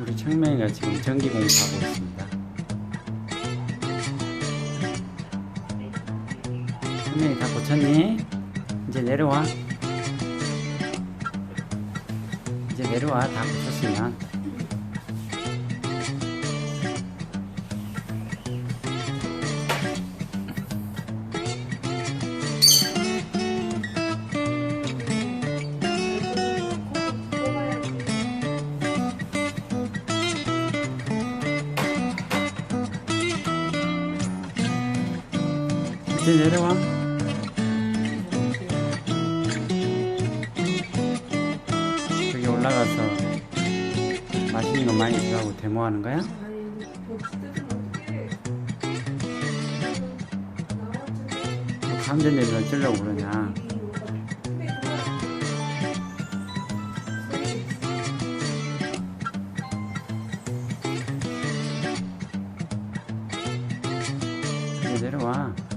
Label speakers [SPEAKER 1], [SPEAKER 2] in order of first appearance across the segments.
[SPEAKER 1] 우리 청명이가 지금 전기 공사하고 있습니다. 청명이 다 고쳤니? 이제 내려와. 이제 내려와. 다 고쳤으면. 이제 내려와. 저기 올라가서 맛있는 거 많이 들어가고 데모하는 거야? 내려 어쩌려고 그러냐? 내려와.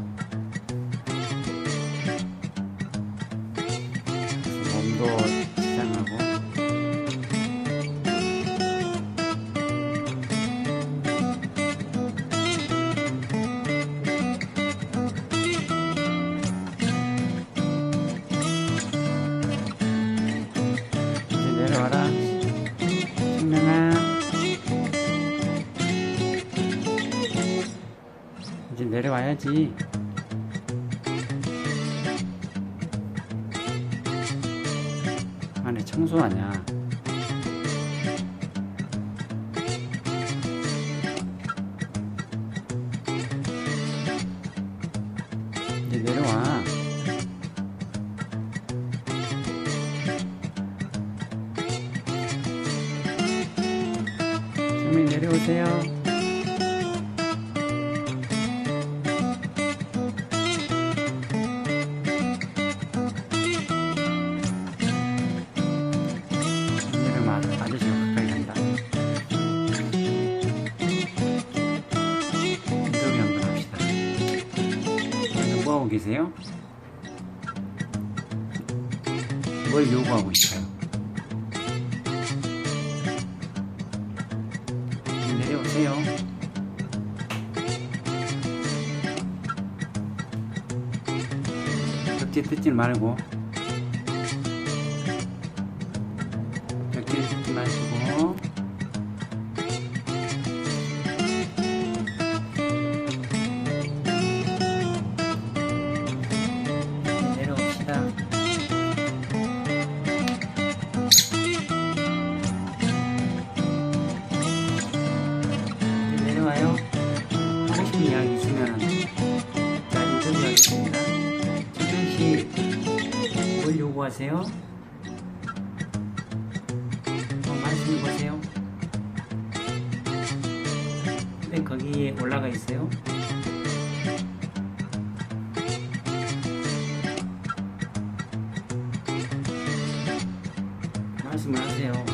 [SPEAKER 1] 이제 내려와야지. 안에 청소하냐 이제 내려와. 정민 내려오세요 계세요? 뭘 요구하고 있어요? 내려오세요 벽지 뜯지 말고 하세요? 어, 말씀해 보세요. 왜 거기에 올라가 있어요? 말씀을 하세요.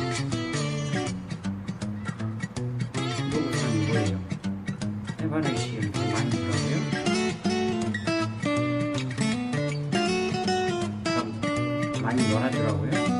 [SPEAKER 1] 많이 놀아주라고요?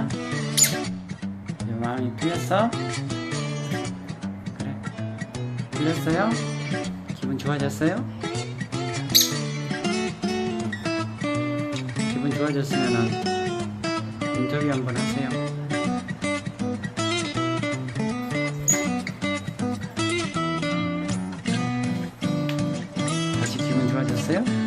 [SPEAKER 1] 이제 마음이 풀렸어? 그래. 풀렸어요? 기분 좋아졌어요? 기분 좋아졌으면은 인터뷰 한번 하세요. 다시 기분 좋아졌어요?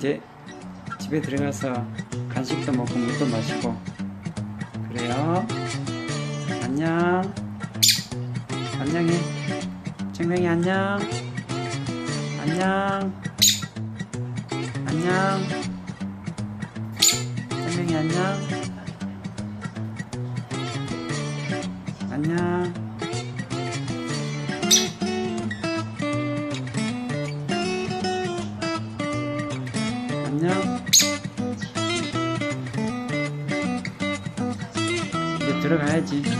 [SPEAKER 1] 이제 집에 들어가서 간식도 먹고 물도 마시고 그래요. 안녕. 안녕해. 청명이 안녕. 안녕. 안녕. 안녕. 안녕. 안녕. 이제 들어가야지.